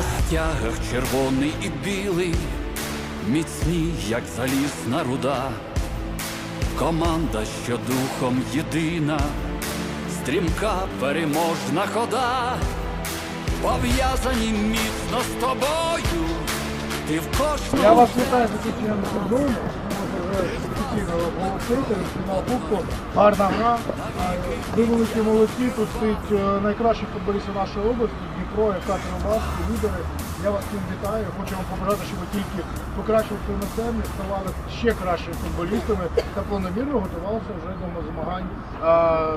стягах червоний і білий, міцні, як залізна руда, команда, що духом єдина, стрімка переможна хода, пов'язані міцно з тобою, ти в кожному Я вас вітаю з закінченням сезону. Гарна гра. Ви великі молодці. Тут стоїть е, найкращі футболісти нашої області, Дніпро, яка Кривбас, лідери. Я вас всім вітаю. Хочу вам побажати, щоб ви тільки покращували свої населення, ставали ще кращими футболістами та планомірно готувалися вже до змагань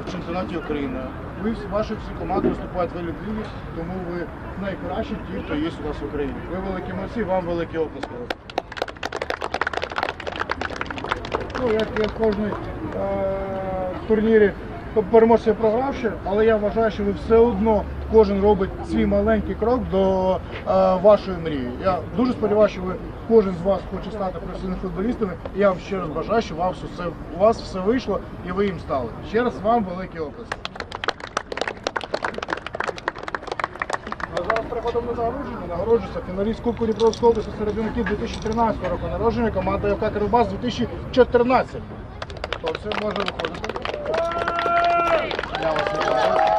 в чемпіонаті України. Ви ваші всі команди виступають в еліт-лігі, тому ви найкращі ті, хто є у нас в Україні. Ви великі молодці, вам великі оплески. Ну, як, як кожний е, турнірі переможця програвши, але я вважаю, що ви все одно кожен робить свій маленький крок до е, вашої мрії. Я дуже сподіваюся, що ви кожен з вас хоче стати професійним футболістами. І я вам ще раз бажаю, що вам все, у вас все вийшло і ви їм стали. Ще раз вам великий оплески. Зараз нагородження. Нагороджується фіналіст Кубку Дніпровської області серед юнаків 2013 року народження, команда ФК Кривбас 2014. То все може виходити. Я вас. Вітаю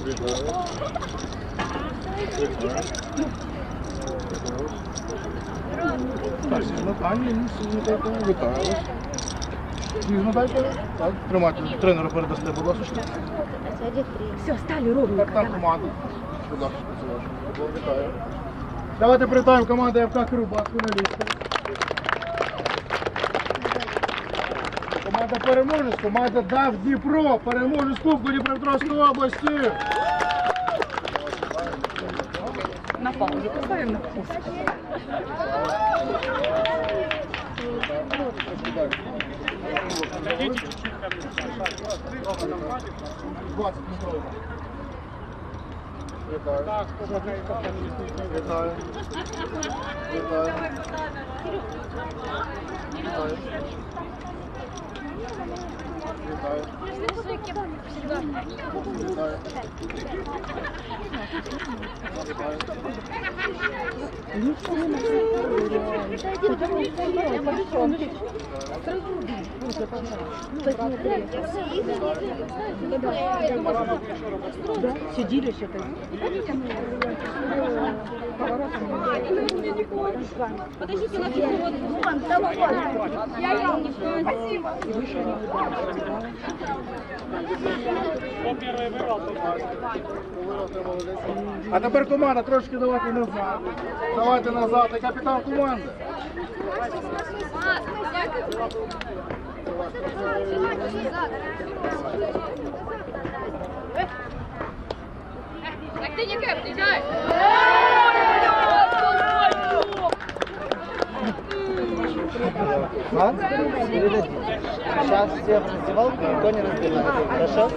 вітаю вас. Ніжно дайте. Так, тримайте. Тренеру передасте, будь ласка. Все, стали ровно. Так, там команда. Будь ласка, Вітаю. Давайте привітаємо команду ФК Кривбас, фіналістка. Команда переможець, команда ДАВ Дніпро, переможець Кубку Дніпропетровської області. На паузу поставим на вкус. Двадцять. Вітаю. Вітаю. Вітаю. Сидели еще так. Подождите, на. Вон, там вон. Я ел. Спасибо. А тепер команда, трошки давайте назад. Давайте назад. І капітан команди. Так ты не кэп, езжай. Передадите. Сейчас всех раздевалку никто не разбирает. Хорошо?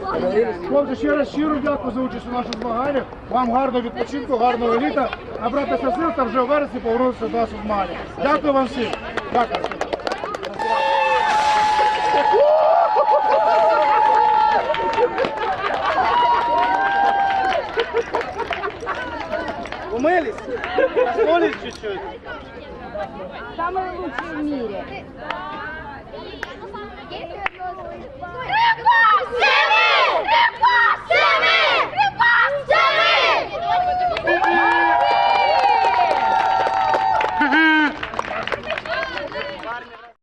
Договорились? Хлопці, ще раз щиро дякую за участь у наших змаганнях. Вам гарного відпочинку, гарного літа. Набратися сил та вже в вересні повернутися до нас у змагання. Дякую вам всім. Дякую. Умылись? Проснулись чуть-чуть? Самый лучший в мире. Три пасы! Три пасы!